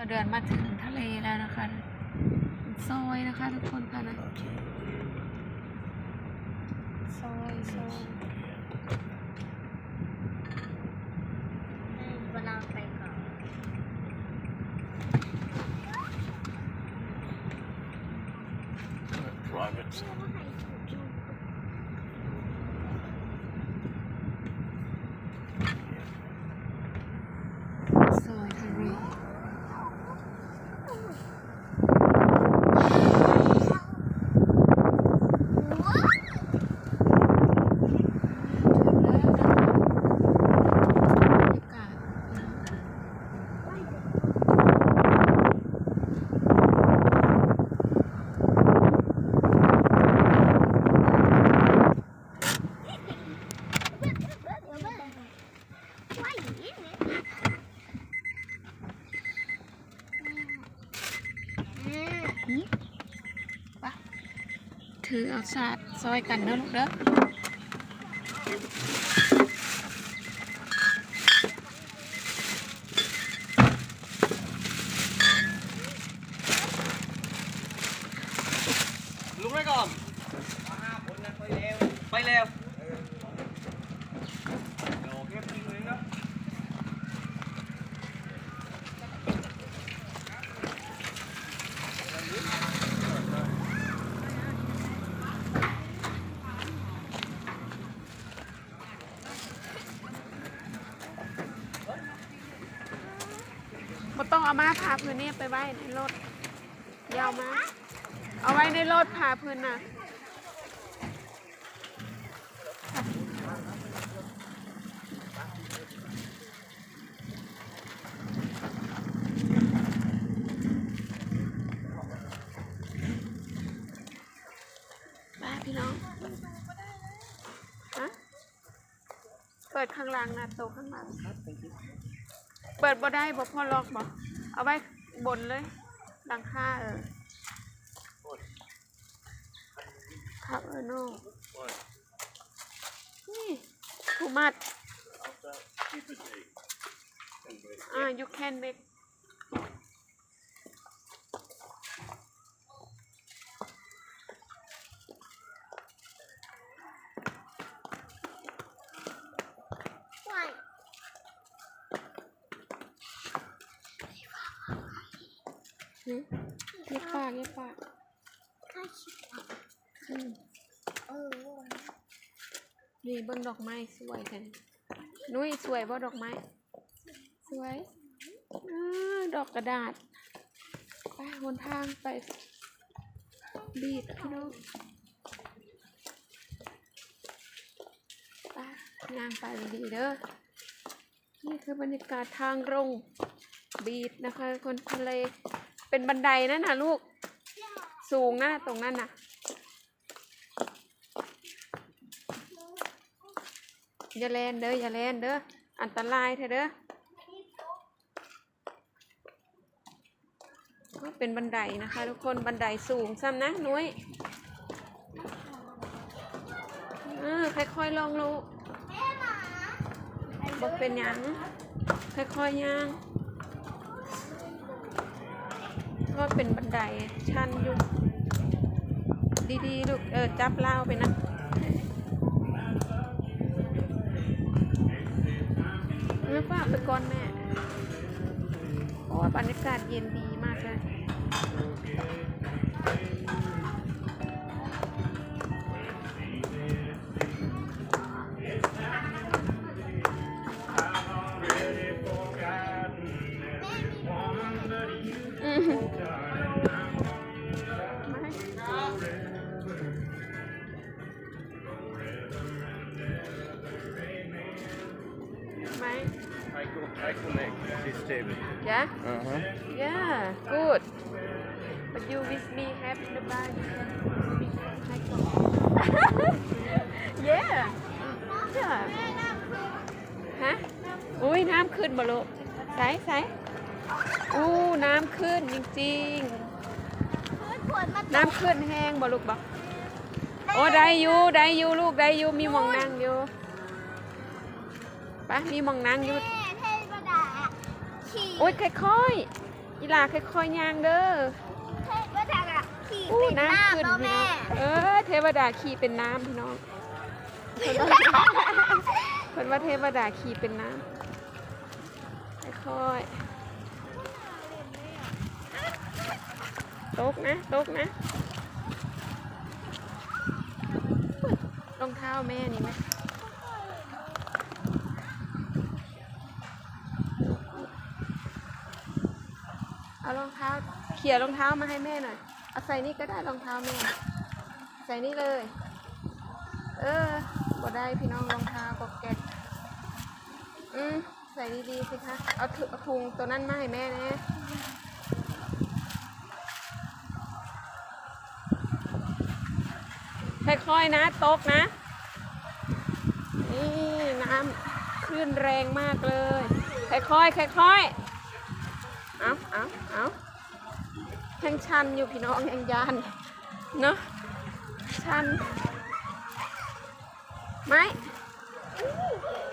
เราเดินมาถึงทะเลแล้วนะคะซอยนะคะทุกคนค่ะนะซอยซอยเวลาไปก่อน Private. ซอยทะเลบรรยากาศ ถือเอาศาสตร์ซอยกันเด้อลูกเด้อลุกไว้ก่อนไปเร็วบ่ ต้องเอามาพาพื้นนี่ไปไว้ในรถยาวมา เอาไว้ในรถพาพื้นนะมาพี่น้องฮะเปิดข้างล่างนะโตข้างหลัง เปิดบ่ได้บ่พอล็อกบ่เอาไว้บนเลยหลังคาเออครับเออโน่นี่ถูมัด อ่า you can make หึเย็บปากเย็บปากอืมนี่เบิ่งดอกไม้สวยแท้นี่นุ้ยสวยบ่ดอกไม้ สวยอาดอกกระดาษ ไปหนทางไป บีดพี่น้องไปย่างไปดีๆเด้อ นี่คือบรรยากาศทางลงบีดนะคะ คนทะเล เป็นบันไดนั่นน่ะลูก สูงนะตรงนั้นน่ะอย่าแลนเด้ออย่าแลนเด้ออันตรายเถอะเด้อก็เป็นบันไดนะคะ ทุกคนบันไดสูงซ้ำนะนุ้ยเออค่อยๆลองลูกบอกเป็นหยังค่อยๆย่าง ก็เป็นบันไดชันอยู่ดีๆลูกเออจับเล่าไปนะเมื่อฝาไปก่อนแม่โอ้บรรยากาศเย็นดีมากเลย I, co- I connect this table. yeah Uh huh. yeah good but you with me have the bar you can I go yeah yeah ฮะ อุ้ยน้ำขึ้นบ่ลูกใสใสอู้น้ำขึ้นจริงๆ น้ำขึ้นแห้งบ่ลูกบ่โอ้ได้อยู่ได้อยู่ลูกได้อยู่มีหมองนั่งอยู่ไปะมีหมองนั่งอยู่เทพดา ขี่โอ้ยค่อยๆอีลาค่อยๆย่างเด้อเทพดาขี่อู้เป็นหน้าน้ำขึ้นแล้วพี่แม่น้องเออเทวดาขี่เป็นน้ำพี่น้องเพิ่นว่าเพิ่นว่าเทวดาขี่เป็นน้ำค่อยๆตกนะตกนะรองเท้าแม่นี่ไหม เอารองเท้าเขี่ยรองเท้ามาให้แม่หน่อยเอาใส่นี่ก็ได้รองเท้าแม่ ใส่นี่เลย เออบ่ได้พี่น้องรองเท้าก็แกะอืมใส่ดีๆสิคะเอาถุเอถุงตัวนั้นมาให้แม่นะค่อยๆนะตกนะ นี่น้ำคลื่นแรงมากเลย ค่อยๆค่อยๆ เอาเอาเอาแห่งชันอยู่พี่น้องแห่งยานเนาะชันไม่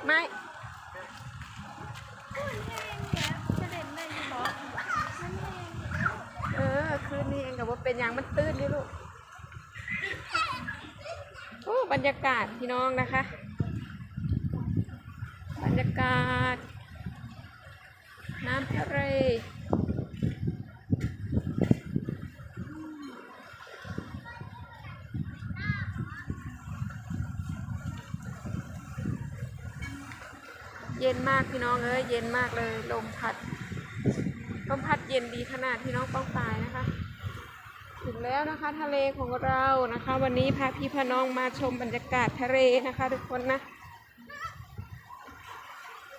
ไม่เออคืนนี้เองกับว่าเป็นอย่างมันตื้นนี่ลูกโอ้บรรยากาศพี่น้องนะคะ บรรยากาศ น้ำทะเล ย็นมากพี่น้องเอ้ยเย็นมากเลยลมพัดลมพัดเย็นดีขนาดพี่น้องป้องปายนะคะ ถึงแล้วนะคะทะเลของเรานะคะ วันนี้พาพี่พน้องมาชมบรรยากาศทะเลนะคะ ทุกคนนะ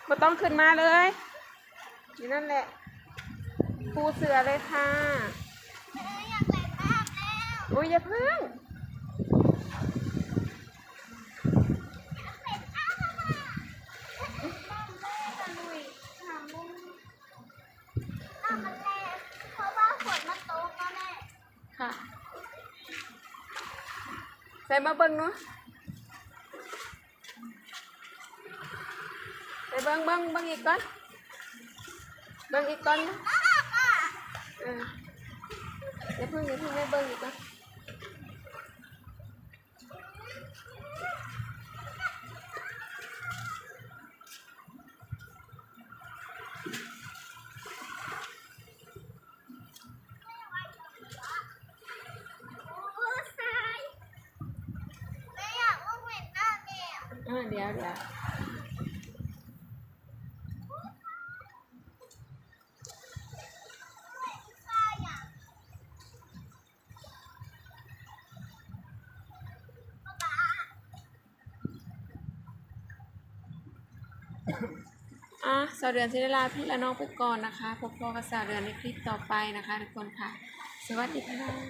ไม่ต้องขึ้นมาเลยอยู่นั่นแหละปูเสือเลยค่ะอยากเล่นน้ำแล้วอุ้ยอย่าเพึ่ง น้ำมันแรงเพราะว่าฝนมันตกแล้วแม่ ค่ะ ใส่มาเบิ้งเนาะใส่เบิ้งเบิ้งเบิ้งอีกก่อนเบิ้งอีกก่อนนะเอออย่าเพิ่งอย่าเพิ่งให้เบิ้งอีกก่อน โอ้ทรายแม่อยากว่าเหม็นหน้าแม่ อ่าเดี๋ยวเดี๋ยวอะอะสาวเดือนสิได้ลาพี่และน้องไปก่อนนะคะพบพอกับสาวเดือนในคลิปต่อไปนะคะทุกคนค่ะ สวัสดีค่ะ